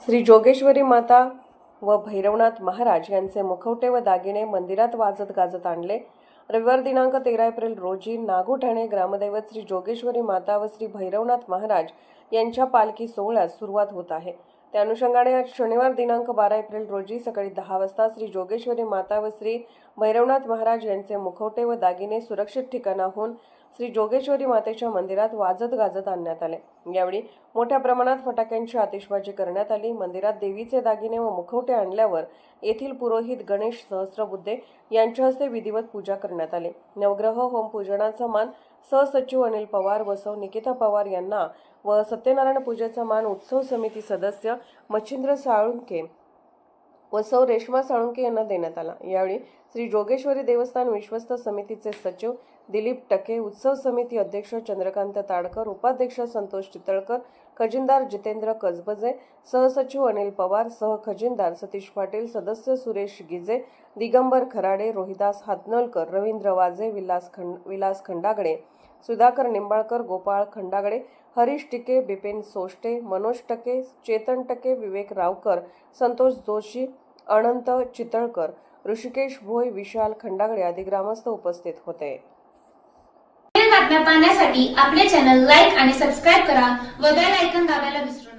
श्री जोगेश्वरी माता व भैरवनाथ महाराज यांचे मुखवटे व दागिने मंदिरात वाजत गाजत आणले. रविवार दिनांक तेरा एप्रिल रोजी नागोठाणे ग्रामदैवत श्री जोगेश्वरी माता व श्री भैरवनाथ महाराज यांच्या पालखी सोहळ्यास सुरुवात होत आहे. त्या अनुषंगाने आज शनिवार दिनांक बारा एप्रिल रोजी सकाळी दहा वाजता श्री जोगेश्वरी माता व श्री भैरवनाथ महाराज यांचे मुखवटे व दागिने सुरक्षित ठिकाणाहून श्री जोगेश्वरी मातेच्या मंदिरात वाजत गाजत आणण्यात आले. यावेळी मोठ्या प्रमाणात फटाक्यांची आतिषबाजी करण्यात आली. मंदिरात देवीचे दागिने व मुखवटे आणल्यावर येथील पुरोहित गणेश सहस्रबुद्धे यांच्या हस्ते विधिवत पूजा करण्यात आली. नवग्रह होम पूजनाचा मान सहसचिव अनिल पवार व सौ निकिता पवार यांना व सत्यनारायण पूजेचा मान उत्सव समिती सदस्य मच्छिंद्र साळुंके व सौ रेश्मा साळुंके यांना देण्यात आला. यावेळी श्री जोगेश्वरी देवस्थान विश्वस्त समितीचे सचिव दिलीप टके उत्सव समिती अध्यक्ष चंद्रकांत ताडकर उपाध्यक्ष संतोष चितळकर खजिनदार जितेंद्र कसबजे सहसचिव अनिल पवार सह खजिनदार सतीश पाटील सदस्य सुरेश गिजे दिगंबर खराडे रोहिदास हातनोलकर रवींद्र वाजे विलास खंड विलास खंडागडे सुधाकर निंबाळकर गोपाळ खंडागडे हरीश टिके बिपिन सोष्टे मनोज टके चेतन टके विवेक रावकर संतोष जोशी अनंत चितळकर ऋषिकेश भोय विशाल खंडागडे आदी ग्रामस्थ उपस्थित होते. बातम्या पाहण्यासाठी आपले चॅनल लाईक आणि सबस्क्राईब करा व बेल ऐकन दाबायला विसरू